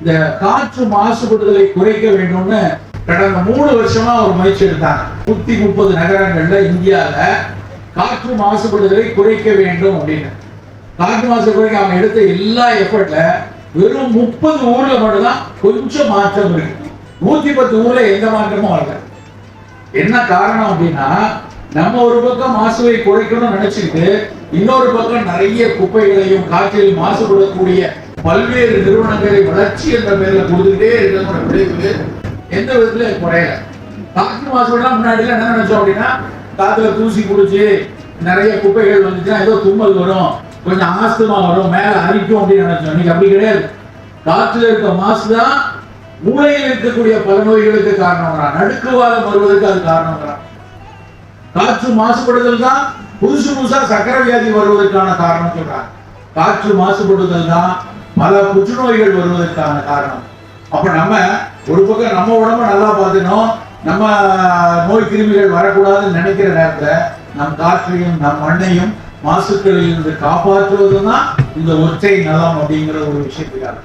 இந்த காற்று மாசுபடுதலை குறைக்க வேண்டும்னு கடந்த மூணு வருஷமா ஒரு முயற்சி எடுத்தாங்க. நூத்தி முப்பது நகரங்கள்ல இந்தியால காற்று மாசுபடுதலை குறைக்க வேண்டும் அப்படின்னு. காற்று மாசு குறைக்க அவங்க எடுத்த எல்லா எஃபர்ட்ல வெறும் முப்பது ஊர்ல மட்டும்தான் கொஞ்சம் மாற்றம் இருக்கு. நூத்தி பத்து ஊர்ல எந்த மாற்றமும் வரல. என்ன காரணம் அப்படின்னா நம்ம ஒரு பக்கம் மாசுவை குறைக்கணும்னு நினைச்சுக்கிட்டு இன்னொரு பக்கம் நிறைய குப்பைகளையும் காற்றில் மாசுபடக்கூடிய பல்வேறு நிறுவனங்களை வளர்ச்சி என்ற பேர்ல கொடுத்துக்கிட்டே இருக்கிற விளைவு எந்த விதத்துல குறையல. காற்று மாசுபடா முன்னாடி என்ன நினைச்சோம் அப்படின்னா காத்துல தூசி குடிச்சு நிறைய குப்பைகள் வந்துச்சுன்னா ஏதோ தும்மல் வரும். கொஞ்சம் ஆஸ்துமா வரும். மேல அரிக்கும் அப்படின்னு நினைச்சோம். இன்னைக்கு அப்படி கிடையாது. காற்றுல இருக்க மாசு தான் மூளையில் இருக்கக்கூடிய பல நோய்களுக்கு காரணம் நடுக்குவாதம் வருவதற்கு அது காரணம் காற்று மாசுபடுதல் தான் புதுசு புதுசா சக்கரை வியாதி வருவதற்கான காரணம் சொல்றாங்க. காற்று மாசுபடுதல் தான் பல புற்றுநோய்கள் வருவதற்கான காரணம். அப்ப நம்ம ஒரு பக்கம் நம்ம உடம்ப நல்லா பார்த்துக்கணும் நம்ம நோய் கிருமிகள் வரக்கூடாதுன்னு நினைக்கிற நேரத்துல நம் காற்றையும் நம் மண்ணையும் மாசுக்களில் இருந்து காப்பாற்றுவது தான் இந்த ஒற்றை நலம் அப்படிங்கிற ஒரு விஷயத்துக்காக.